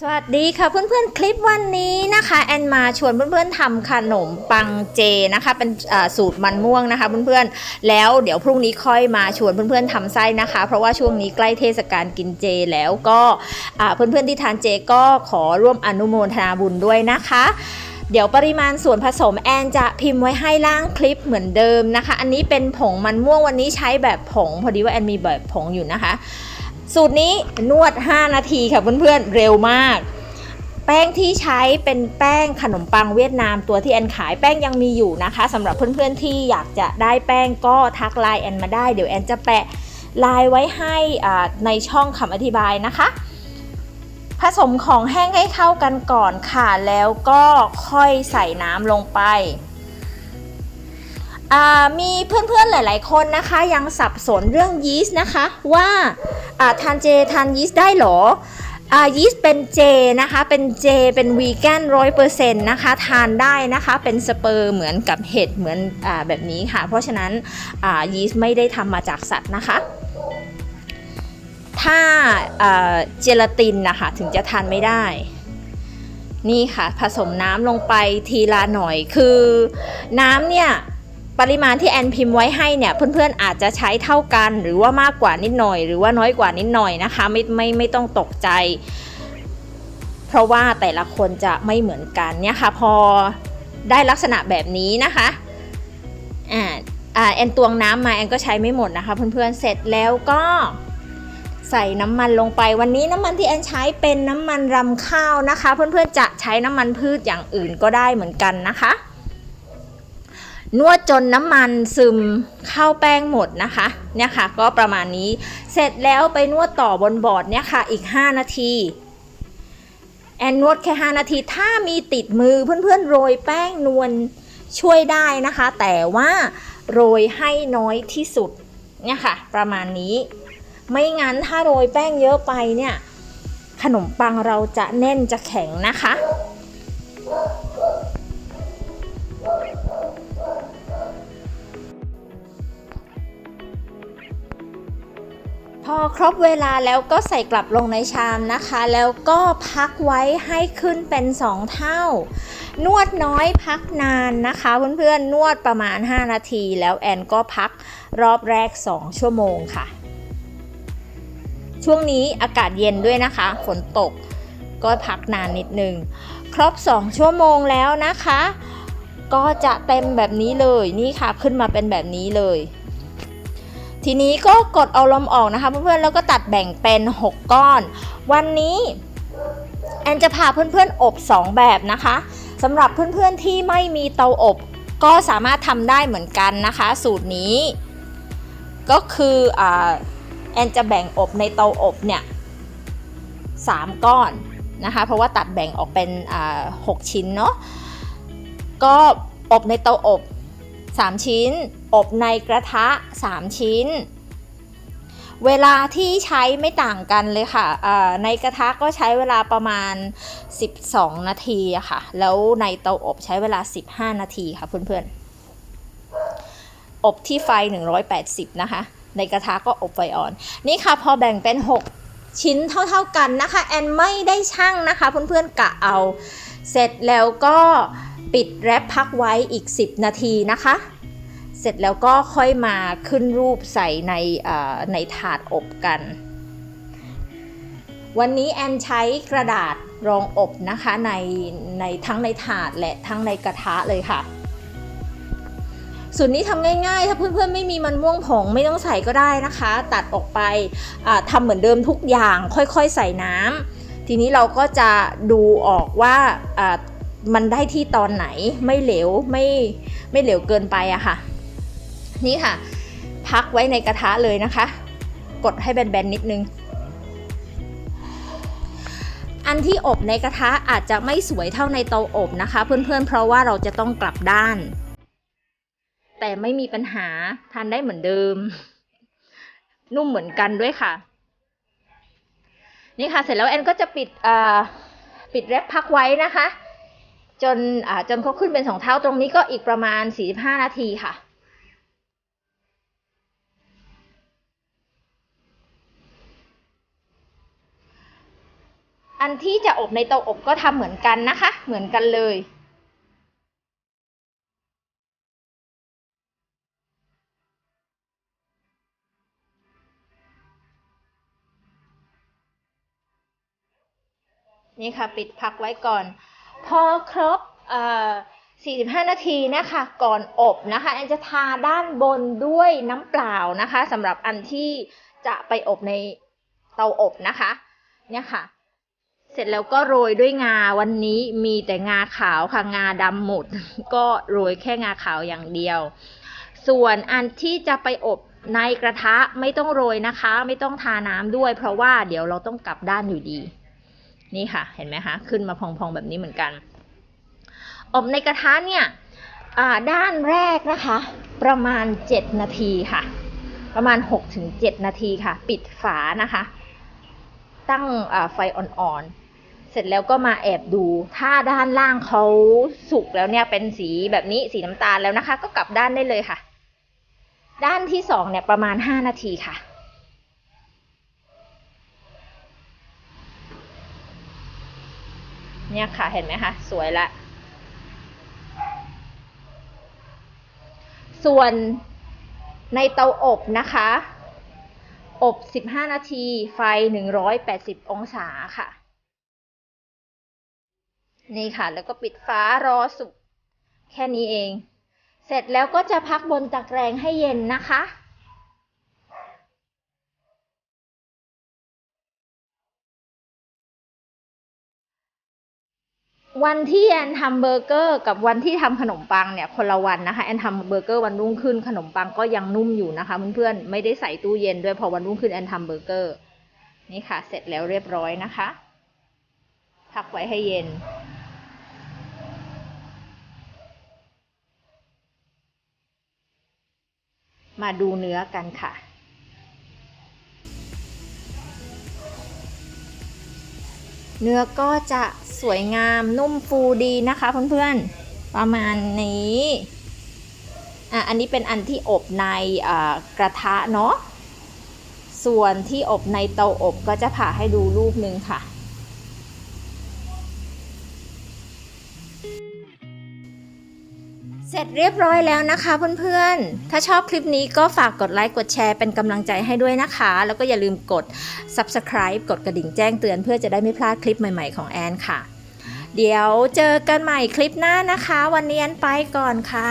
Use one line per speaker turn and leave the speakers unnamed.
สวัสดีค่ะเพื่อนๆ คลิปวันนี้นะคะแอนมาชวนเพื่อนๆทำขนมปังเจนะคะ เป็นสูตรมันม่วงนะคะเพื่อนๆแล้วเดี๋ยวพรุ่งนี้ค่อยมาชวนเพื่อนๆทำไส้นะคะ เพราะว่าช่วงนี้ใกล้เทศกาลกินเจแล้วก็เพื่อนๆที่ทานเจก็ขอร่วมอนุโมทนาบุญด้วยนะคะเดี๋ยวปริมาณส่วนผสมแอนจะพิมพ์ไว้ให้ล่างคลิปเหมือนเดิมนะคะ อันนี้เป็นผงมันม่วงวันนี้ใช้แบบผง พอดีว่าแอนมีแบบผงอยู่นะคะ สูตรนี้นวด 5 นาทีค่ะเพื่อนๆเร็วมาก แป้งที่ใช้เป็นแป้งขนมปังเวียดนามตัวที่แอนขายแป้งยังมีอยู่นะคะสำหรับเพื่อนๆที่อยากจะได้แป้งก็ทักไลน์แอนมาได้เดี๋ยวแอนจะแปะไลน์ไว้ให้ในช่องคำอธิบายนะคะ ผสมของแห้งให้เข้ากันก่อนค่ะ แล้วก็ค่อยใส่น้ำลงไป มีเพื่อนๆหลายๆคนนะคะยังสับสนเรื่องยีสต์นะคะว่าทานเจทานยีสต์ได้หรอยีสต์เป็นเจนะคะเป็นเจเป็นวีแกนร้อยเปอร์เซ็นต์นะคะทานได้นะคะเป็นสเปอร์เหมือนกับเห็ดเหมือนอแบบนี้ค่ะ เพราะฉะนั้นยีสต์ไม่ได้ทำมาจากสัตว์นะคะ ถ้าเจลาตินนะคะถึงจะทานไม่ได้นี่ค่ะผสมน้ำลงไปทีละหน่อยคือน้ำเนี่ย ปริมาณที่แอนพิมพ์ไว้ให้เนี่ยเพื่อนๆอาจจะใช้เท่ากันหรือว่ามากกว่านิดหน่อย หรือว่าน้อยกว่านิดหน่อยนะคะ ไม่ไม่ไม่ต้องตกใจ เพราะว่าแต่ละคนจะไม่เหมือนกันเนี่ยค่ะพอได้ลักษณะแบบนี้นะคะอ่าแอนตวงน้ำมาแอนก็ใช้ไม่หมดนะคะ เพื่อนๆเสร็จแล้วก็ใส่น้ำมันลงไปวันนี้น้ำมันที่แอนใช้เป็นน้ำมันรำข้าวนะคะ เพื่อนๆจะใช้น้ำมันพืชอย่างอื่นก็ได้เหมือนกันนะคะ นวดจนน้ำมันซึมเข้าแป้งหมดนะคะเนี่ยค่ะก็ประมาณนี้เสร็จแล้วไปนวดต่อบนบอร์ดเนี่ยค่ะอีก 5 นาทีแอนนวดแค่ 5 นาทีถ้ามีติดมือเพื่อนๆโรยแป้งนวลช่วยได้นะคะ แต่ว่าโรยให้น้อยที่สุดเนี่ยค่ะ ประมาณนี้ ไม่งั้นถ้าโรยแป้งเยอะไปเนี่ย ขนมปังเราจะแน่นจะแข็งนะคะ ครบเวลาแล้วก็ใส่กลับลงในชามนะคะ แล้วก็พักไว้ให้ขึ้นเป็น 2 เท่า นวดน้อยพักนานนะคะเพื่อนๆนวดประมาณ 5 นาที แล้วแอนก็พักรอบแรก 2 ชั่วโมงค่ะ ช่วงนี้อากาศเย็นด้วยนะคะ ฝนตกก็พักนานนิดนึง ครบ 2 ชั่วโมงแล้วนะคะ ก็จะเต็มแบบนี้เลยนี่ค่ะขึ้นมาเป็นแบบนี้เลย ทีนี้ก็กดเอาลมออกนะคะเพื่อนๆแล้วก็ตัดแบ่งเป็น 6 ก้อน วันนี้แอนจะพาเพื่อนๆอบ 2 แบบนะคะสำหรับเพื่อนๆที่ไม่มีเตาอบก็สามารถทำได้เหมือนกันนะคะ สูตรนี้ ก็คืออแอนจะแบ่งอบในเตาอบเนี่ย3ก้อนนะคะ เพราะว่าตัดแบ่งออกเป็นอ่า6ชิ้นเนาะก็อบในเตาอบ 3 ชิ้น อบในกระทะ 3 ชิ้น เวลาที่ใช้ไม่ต่างกันเลยค่ะ ในกระทะก็ใช้เวลาประมาณ 12 นาทีค่ะ แล้วในเตาอบใช้เวลา 15 นาทีค่ะเพื่อนๆ อบที่ไฟ 180 นะคะ ในกระทะก็อบไฟอ่อน นี่ค่ะพอแบ่งเป็น 6 ชิ้นเท่าๆกันนะคะ แอนไม่ได้ช่างนะคะเพื่อนๆกะเอา เสร็จแล้วก็ปิดแรปพักไว้อีก 10 นาทีนะคะ เสร็จแล้วก็ค่อยมาขึ้นรูปใส่ในในถาดอบกัน วันนี้แอนใช้กระดาษรองอบนะคะในในทั้งในถาดและทั้งในกระทะเลยค่ะสูตรนี้ทำง่ายๆ ถ้าเพื่อนๆไม่มีมันม่วงผงไม่ต้องใส่ก็ได้นะคะ ตัดออกไปทำเหมือนเดิมทุกอย่างค่อยๆใส่น้ำทีนี้เราก็จะดูออกว่าอ่ามันได้ที่ตอนไหนไม่เหลวไม่ไม่เหลวเกินไปอะค่ะ นี่ค่ะ พักไว้ในกระทะเลยนะคะ กดให้แบนๆนิดนึง อันที่อบในกระทะอาจจะไม่สวยเท่าในเตาอบนะคะ เพื่อนๆ เพราะว่าเราจะต้องกลับด้าน แต่ไม่มีปัญหาทานได้เหมือนเดิม นุ่มเหมือนกันด้วยค่ะ นี่ค่ะเสร็จแล้วแอนก็จะปิดปิดแรปพักไว้นะคะจนจนเขาขึ้นเป็นสองเท่าตรงนี้ก็อีกประมาณ 45 นาทีค่ะ อันที่จะอบในเตาอบก็ทำเหมือนกันนะคะ เหมือนกันเลย นี่ค่ะปิดพักไว้ก่อน พอครบเอ่45 นาทีนะคะก่อนอบนะคะแอนจะทาด้านบนด้วยน้ำเปล่านะคะสำหรับอันที่จะไปอบในเตาอบนะคะเนี่ยค่ะ เสร็จแล้วก็โรยด้วยงาวันนี้มีแต่งาขาวค่ะงาดำหมด ก็โรยแค่งาขาวอย่างเดียว ส่วนอันที่จะไปอบในกระทะไม่ต้องโรยนะคะ ไม่ต้องทาน้ำด้วย เพราะว่าเดี๋ยวเราต้องกลับด้านอยู่ดี นี่ค่ะ เห็นไหมคะ ขึ้นมาพองๆแบบนี้เหมือนกัน อบในกระทะเนี่ยด้านแรกนะคะ ประมาณ 7 นาทีค่ะ ประมาณ 6-7 นาทีค่ะ ปิดฝานะคะ ตั้งไฟอ่อนๆ สร็จแล้วก็มาแอบดู ถ้าด้านล่างเขาสุกแล้วเนี่ยเป็นสีแบบนี้สีน้ำตาลแล้วนะคะ ก็กลับด้านได้เลยค่ะ ด้านที่สองเนี่ยประมาณ 5 นาทีค่ะ เนี่ยค่ะเห็นไหมคะ สวยละ ส่วนในเตาอบนะคะอบ 15 นาที ไฟ 180 องศาค่ะ นี่ค่ะ แล้วก็ปิดฟ้ารอสุกแค่นี้เอง เสร็จแล้วก็จะพักบนตะแกรงให้เย็นนะคะวันที่แอนทำเบอร์เกอร์กับวันที่ทำขนมปังเนี่ยคนละวันนะคะแอนทำเบอร์เกอร์วันรุ่งขึ้นขนมปังก็ยังนุ่มอยู่นะคะเพื่อนๆไม่ได้ใส่ตู้เย็นด้วยพอวันรุ่งขึ้นแอนทำเบอร์เกอร์นี่ค่ะ เสร็จแล้วเรียบร้อยนะคะพักไว้ให้เย็น มาดูเนื้อกันค่ะ เนื้อก็จะสวยงามนุ่มฟูดีนะคะเพื่อนๆ ประมาณนี้อะอันนี้เป็นอันที่อบในกระทะเนาะ ส่วนที่อบในเตาอบก็จะผ่าให้ดูลูกนึงค่ะ เสร็จเรียบร้อยแล้วนะคะเพื่อนๆ ถ้าชอบคลิปนี้ก็ฝากกดไลค์กดแชร์เป็นกำลังใจให้ด้วยนะคะ แล้วก็อย่าลืมกด subscribe กดกระดิ่งแจ้งเตือนเพื่อจะได้ไม่พลาดคลิปใหม่ๆของแอนค่ะ เดี๋ยวเจอกันใหม่คลิปหน้านะคะ วันนี้แอนไปก่อนค่ะ